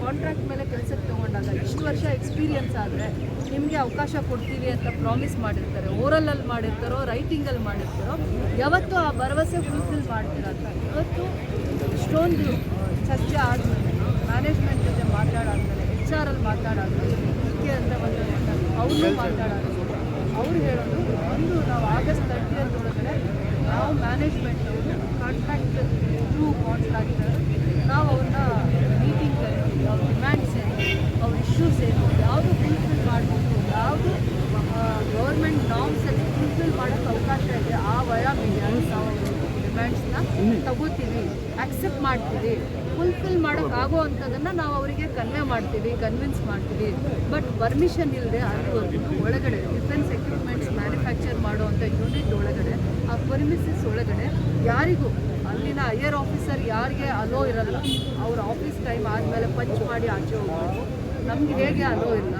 Contract ಮೇಲೆ ಕೆಲಸಕ್ಕೆ ತಗೊಂಡಾಗ ಇಷ್ಟು ವರ್ಷ ಎಕ್ಸ್ಪೀರಿಯನ್ಸ್ ಆದರೆ ನಿಮಗೆ ಅವಕಾಶ ಕೊಡ್ತೀವಿ ಅಂತ ಪ್ರಾಮಿಸ್ ಮಾಡಿರ್ತಾರೆ. ಓರಲಲ್ಲಿ ಮಾಡಿರ್ತಾರೋ ರೈಟಿಂಗಲ್ಲಿ ಮಾಡಿರ್ತಾರೋ, ಯಾವತ್ತೂ ಆ ಭರವಸೆ ಫುಲ್ಫಿಲ್ ಮಾಡ್ತೀರ ಅಂತ. ಇವತ್ತು ಇಷ್ಟೊಂದು ಚರ್ಚೆ ಆದಮೇಲೆ ಮ್ಯಾನೇಜ್ಮೆಂಟ್ ಜೊತೆ ಮಾತಾಡಾದ್ಮೇಲೆ ಎಚ್ ಆರ್ ಅಲ್ಲಿ ಮಾತಾಡಾದ್ಮೇಲೆ ಅಂತ ಒಂದು ಅವ್ರನ್ನೂ ಮಾತಾಡೋದು. ಅವ್ರು ಹೇಳೋದು, ಒಂದು ನಾವು ಆಗಸ್ಟ್ ತರ್ಟಿಯತ್ ಒಳಗಡೆ ನಾವು ಮ್ಯಾನೇಜ್ಮೆಂಟ್ ಕಾಂಟ್ರಾಕ್ಟ್ ಥ್ರೂ ಕಾಂಟ್ರಾಕ್ಟ್ ನಾವು ಅವ್ರನ್ನ ಮೀಟಿಂಗ್ ಕರಿತೀವಿ ಅವ್ರ ಡಿಮ್ಯಾಂಡ್ಸ್ ಏನು ಅವ್ರ ಇಶ್ಯೂಸ್ ಏನು? ಯಾವುದು ಫುಲ್ಫಿಲ್ ಮಾಡಬೇಕು ಯಾವುದು ಗೌರ್ಮೆಂಟ್ ನಾರ್ಮ್ಸಲ್ಲಿ ಫುಲ್ಫಿಲ್ ಮಾಡೋಕ್ಕೆ ಅವಕಾಶ ಇದೆ? ಆ ವಯ ಮೀಡಿಯಾಗಿ ನಾವು ತಗೋತೀವಿ ಅಕ್ಸೆಪ್ಟ್ ಮಾಡ್ತೀವಿ. ಫುಲ್ಫಿಲ್ ಮಾಡೋಕ್ಕಾಗೋ ಅಂಥದ್ದನ್ನು ನಾವು ಅವರಿಗೆ ಕನ್ವೆ ಮಾಡ್ತೀವಿ ಕನ್ವಿನ್ಸ್ ಮಾಡ್ತೀವಿ. ಬಟ್ ಪರ್ಮಿಷನ್ ಇಲ್ಲದೆ ಅಲ್ಲಿವರೆಗೂ ಒಳಗಡೆ ಡಿಫೆನ್ಸ್ ಎಕ್ವಿಪ್ಮೆಂಟ್ಸ್ ಮ್ಯಾನುಫ್ಯಾಕ್ಚರ್ ಮಾಡುವಂಥ ಯೂನಿಟ್ ಒಳಗಡೆ, ಆ ಪರ್ಮಿಸಸ್ ಒಳಗಡೆ ಯಾರಿಗೂ, ಅಲ್ಲಿನ ಹೈಯರ್ ಆಫೀಸರ್ ಯಾರಿಗೆ ಅಲೋ ಇರಲ್ಲ, ಅವ್ರ ಆಫೀಸ್ ಟೈಮ್ ಆದಮೇಲೆ ಪಂಚ್ ಮಾಡಿ ಆಚೆ ಹೋಗ್ಬೇಕು ನಮ್ಗೆ ಹೇಗೆ ಅಲೋ ಇಲ್ಲ.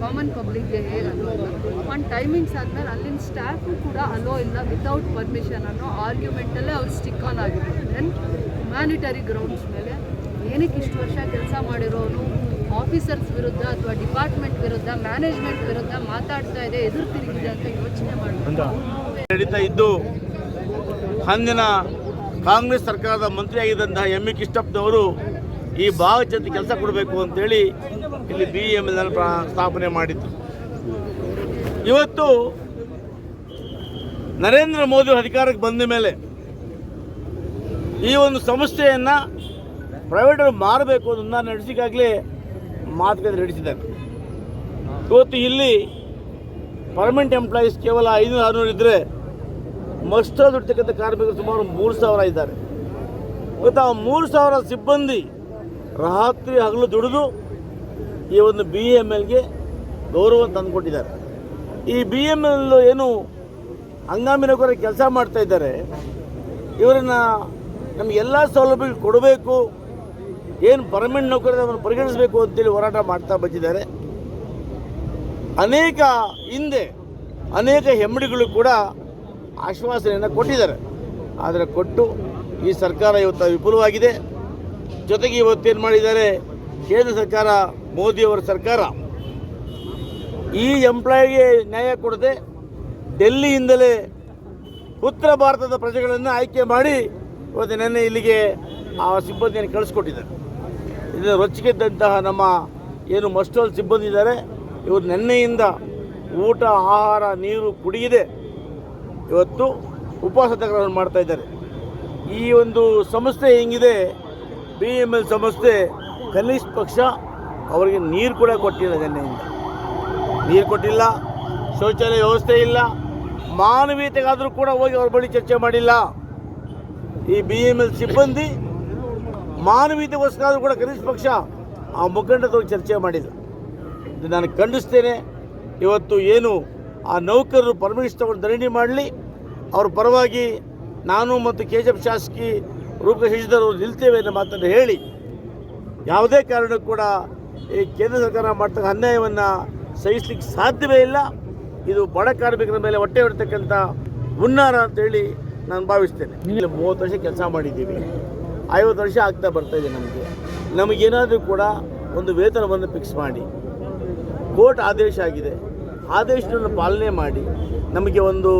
ಕಾಮನ್ ಪಬ್ಲಿಕ್ಗೆ ಹೇಗೆ ಅಲೋ ಇಲ್ಲ. ಒಂದು ಟೈಮಿಂಗ್ಸ್ ಆದಮೇಲೆ ಅಲ್ಲಿನ ಸ್ಟಾಫು ಕೂಡ ಅಲೋ ಇಲ್ಲ ವಿತೌಟ್ ಪರ್ಮಿಷನ್ ಅನ್ನೋ ಆರ್ಗ್ಯುಮೆಂಟಲ್ಲೇ ಅವ್ರು ಸ್ಟಿಕ್ ಆನ್ ಆಗಿದ್ದಾರೆ ದೆನ್ ಹ್ಯುಮ್ಯಾನಿಟರಿ ಗ್ರೌಂಡ್ಸ್ ಮೇಲೆ ಏನಕ್ಕೆ ಇಷ್ಟು ವರ್ಷ ಕೆಲಸ ಮಾಡಿರೋನು? ಆಫೀಸರ್ಸ್ ವಿರುದ್ಧ ಅಥವಾ ಡಿಪಾರ್ಟ್ಮೆಂಟ್ ವಿರುದ್ಧ ಮ್ಯಾನೇಜ್ಮೆಂಟ್ ವಿರುದ್ಧ ಮಾತಾಡ್ತಾ ಇದೆ, ಎದುರು ತಿರುಗಿದೆ ಅಂತ ಯೋಚನೆ ಮಾಡಿ ನಡೀತಾ ಇದ್ದು ಅಂದಿನ ಕಾಂಗ್ರೆಸ್ ಸರ್ಕಾರದ ಮಂತ್ರಿಯಾಗಿದ್ದಂತಹ ಎಂ ಇ ಕೃಷ್ಣಪ್ಪನವರು ಈ ಭಾವಚಿತ್ರ ಕೆಲಸ ಕೊಡಬೇಕು ಅಂತೇಳಿ ಇಲ್ಲಿ ಬಿ ಎಂ ಎಲ್ ಸ್ಥಾಪನೆ ಮಾಡಿತ್ತು ಇವತ್ತು ನರೇಂದ್ರ ಮೋದಿ ಅಧಿಕಾರಕ್ಕೆ ಬಂದ ಮೇಲೆ ಈ ಒಂದು ಸಂಸ್ಥೆಯನ್ನು ಪ್ರೈವೇಟರು ಮಾರಬೇಕು ಅದನ್ನು ನಡೆಸಿಗಾಗಲೇ ಮಾತುಕತೆ ನಡೆಸಿದ್ದಾರೆ. ಇವತ್ತು ಇಲ್ಲಿ ಪರ್ಮನೆಂಟ್ ಎಂಪ್ಲಾಯೀಸ್ ಕೇವಲ ಐನೂರು, ಆರುನೂರು ಇದ್ದರೆ ಮಸ್ಟರ್ ದುಡ್ತಕ್ಕಂಥ ಕಾರ್ಮಿಕರು ಸುಮಾರು ಮೂರು ಸಾವಿರ ಇದ್ದಾರೆ. ಇವತ್ತು ಆ ಮೂರು ಸಾವಿರ ಸಿಬ್ಬಂದಿ ರಾತ್ರಿ ಹಗಲು ದುಡಿದು ಈ ಒಂದು ಬಿ ಎಂ ಎಲ್ಗೆ ಗೌರವ ತಂದುಕೊಟ್ಟಿದ್ದಾರೆ. ಈ ಬಿ ಎಂ ಎಲ್ ಏನು ಹಂಗಾಮಿ ನೌಕರ ಕೆಲಸ ಮಾಡ್ತಾ ಇದ್ದಾರೆ. ಇವರನ್ನು ನಮಗೆಲ್ಲ ಸೌಲಭ್ಯಗಳು ಕೊಡಬೇಕು. ಏನು ಪರ್ಮನೆಂಟ್ ನೌಕರರನ್ನು ಪರಿಗಣಿಸಬೇಕು ಅಂತೇಳಿ ಹೋರಾಟ ಮಾಡ್ತಾ ಬಂದಿದ್ದಾರೆ. ಅನೇಕ ಹಿಂದೆ ಅನೇಕ ಹೆಮ್ಮಡಿಗಳು ಕೂಡ ಆಶ್ವಾಸನೆಯನ್ನು ಕೊಟ್ಟಿದ್ದಾರೆ. ಆದರೆ ಕೊಟ್ಟು ಈ ಸರ್ಕಾರ ಇವತ್ತು ವಿಫಲವಾಗಿದೆ. ಜೊತೆಗೆ ಇವತ್ತೇನು ಮಾಡಿದ್ದಾರೆ? ಕೇಂದ್ರ ಸರ್ಕಾರ, ಮೋದಿಯವರ ಸರ್ಕಾರ. ಈ ಎಂಪ್ಲಾಯಿಗೆ ನ್ಯಾಯ ಕೊಡದೆ ಡೆಲ್ಲಿಯಿಂದಲೇ ಉತ್ತರ ಭಾರತದ ಪ್ರಜೆಗಳನ್ನು ಆಯ್ಕೆ ಮಾಡಿ ಇವತ್ತು ನೆನ್ನೆ ಇಲ್ಲಿಗೆ ಆ ಸಿಬ್ಬಂದಿಯನ್ನು ಕಳಿಸ್ಕೊಟ್ಟಿದ್ದಾರೆ. ಇದನ್ನು ರೊಚ್ಚಿಗೆದ್ದಂತಹ ನಮ್ಮ ಏನು ಮಸ್ಟಲ್ ಸಿಬ್ಬಂದಿ ಇದ್ದಾರೆ. ಇವರು ನಿನ್ನೆಯಿಂದ ಊಟ, ಆಹಾರ, ನೀರು ಕುಡಿಯದೆ ಇವತ್ತು ಉಪವಾಸ ಮಾಡ್ತಾ ಇದ್ದಾರೆ. ಈ ಒಂದು ಸಂಸ್ಥೆ ಹೆಂಗಿದೆ? ಬಿ ಎಂ ಎಲ್ ಸಂಸ್ಥೆ ಕನಿಷ್ಠ ಪಕ್ಷ ಅವರಿಗೆ ನೀರು ಕೂಡ ಕೊಟ್ಟಿಲ್ಲ ನಿನ್ನೆಯಿಂದ. ನೀರು ಕೊಟ್ಟಿಲ್ಲ, ಶೌಚಾಲಯ ವ್ಯವಸ್ಥೆ ಇಲ್ಲ, ಮಾನವೀಯತೆಗಾದರೂ ಕೂಡ ಹೋಗಿ ಅವ್ರ ಬಳಿ ಚರ್ಚೆ ಮಾಡಿಲ್ಲ. ಈ ಬಿ ಎಂ ಎಲ್ ಸಿಬ್ಬಂದಿ ಮಾನವೀಯತೆಗೋಸ್ಕರ ಕೂಡ ಕನಿಷ್ಠ ಪಕ್ಷ ಆ ಮುಖಂಡದವ್ರಿಗೆ ಚರ್ಚೆ ಮಾಡಿಲ್ಲ ಇದು ನಾನು ಖಂಡಿಸ್ತೇನೆ. ಇವತ್ತು ಏನು ಆ ನೌಕರರು ಪರ್ಮಿಷನ್ ತಗೊಂಡು ಧರಣಿ ಮಾಡಲಿ. ಅವ್ರ ಪರವಾಗಿ ನಾನು ಮತ್ತು ಕೆ ಜಿ ಶಾಸಕಿ ರೂಪ ನಿಲ್ತೇವೆ ಅನ್ನೋ ಮಾತನ್ನು ಹೇಳಿ, ಯಾವುದೇ ಕಾರಣಕ್ಕೂ ಕೂಡ ಈ ಕೇಂದ್ರ ಸರ್ಕಾರ ಮಾಡ್ತಕ್ಕ ಅನ್ಯಾಯವನ್ನು ಸಹಿಸ್ಲಿಕ್ಕೆ ಸಾಧ್ಯವೇ ಇಲ್ಲ. ಇದು ಬಡ ಕಾರ್ಮಿಕರ ಮೇಲೆ ಹೊಟ್ಟೆ ಹೊಡ್ತಕ್ಕಂಥ ಹುನ್ನಾರ ಅಂತೇಳಿ ನಾನು ಭಾವಿಸ್ತೇನೆ. ಇಲ್ಲಿ ಮೂವತ್ತು ವರ್ಷ ಕೆಲಸ ಮಾಡಿದ್ದೀವಿ. ಐವತ್ತು ವರ್ಷ ಆಗ್ತಾ ಬರ್ತಾ ಇದೆ ನಮಗೆ. ನಮಗೇನಾದರೂ ಕೂಡ ಒಂದು ವೇತನವನ್ನು ಫಿಕ್ಸ್ ಮಾಡಿ. ಕೋರ್ಟ್ ಆದೇಶ ಆಗಿದೆ. ಆದೇಶವನ್ನು ಪಾಲನೆ ಮಾಡಿ. ನಮಗೆ ಒಂದು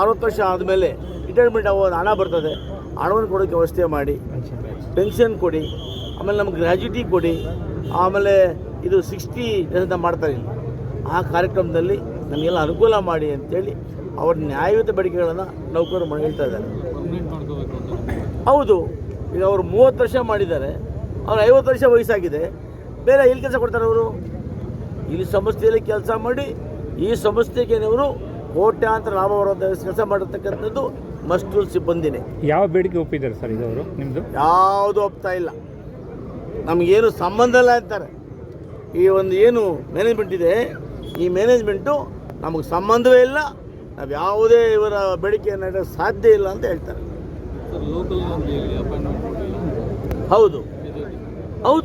ಅರವತ್ತು ವರ್ಷ ಆದಮೇಲೆ ರಿಟೈರ್ಮೆಂಟ್ ಆಗೋ ಹಣ ಬರ್ತದೆ. ಹಣವನ್ನು ಕೊಡೋಕ್ಕೆ ವ್ಯವಸ್ಥೆ ಮಾಡಿ ಪೆನ್ಷನ್ ಕೊಡಿ, ಆಮೇಲೆ ನಮ್ಗೆ ಗ್ರ್ಯಾಜುಟಿ ಕೊಡಿ, ಆಮೇಲೆ ಇದು ಸಿಕ್ಸ್ಟಿ ಅಂತ ಮಾಡ್ತಾರೆ ಆ ಕಾರ್ಯಕ್ರಮದಲ್ಲಿ ನಮಗೆಲ್ಲ ಅನುಕೂಲ ಮಾಡಿ ಅಂತೇಳಿ ಅವ್ರ ನ್ಯಾಯಯುತ ಬೇಡಿಕೆಗಳನ್ನು ನೌಕರರು ಹೇಳ್ತಾ ಇದ್ದಾರೆ. ಹೌದು, ಈಗ ಅವರು ಮೂವತ್ತು ವರ್ಷ ಮಾಡಿದ್ದಾರೆ, ಅವ್ರು ಐವತ್ತು ವರ್ಷ ವಯಸ್ಸಾಗಿದೆ, ಬೇರೆ ಎಲ್ಲಿ ಕೆಲಸ ಕೊಡ್ತಾರೆ ಅವರು? ಇಲ್ಲಿ ಸಂಸ್ಥೆಯಲ್ಲಿ ಕೆಲಸ ಮಾಡಿ, ಈ ಸಂಸ್ಥೆಗೆ ಅವರು ಕೋಟ್ಯಾಂತರ ಲಾಭ ಬರೋ ಕೆಲಸ ಮಾಡಿರ್ತಕ್ಕಂಥದ್ದು ಮಸ್ಟೂಲ್ ಸಿಬ್ಬಂದಿನೇ ಯಾವ ಬೇಡಿಕೆ ಒಪ್ಪಿದ್ದಾರೆ ಸರ್ ಇದವರು ನಿಮ್ಮದು ಯಾವುದು ಒಪ್ತಾ ಇಲ್ಲ. ನಮಗೇನು ಸಂಬಂಧ ಇಲ್ಲ ಅಂತಾರೆ. ಈ ಒಂದು ಏನು ಮ್ಯಾನೇಜ್ಮೆಂಟ್ ಇದೆ ಈ ಮ್ಯಾನೇಜ್ಮೆಂಟು ನಮಗೆ ಸಂಬಂಧವೇ ಇಲ್ಲ ನಾವು ಯಾವುದೇ ಇವರ ಬೇಡಿಕೆಯನ್ನು ಇಡೋಕ್ಕೆ ಸಾಧ್ಯ ಇಲ್ಲ ಅಂತ ಹೇಳ್ತಾರೆ. ಹೌದು. ಹೌದು.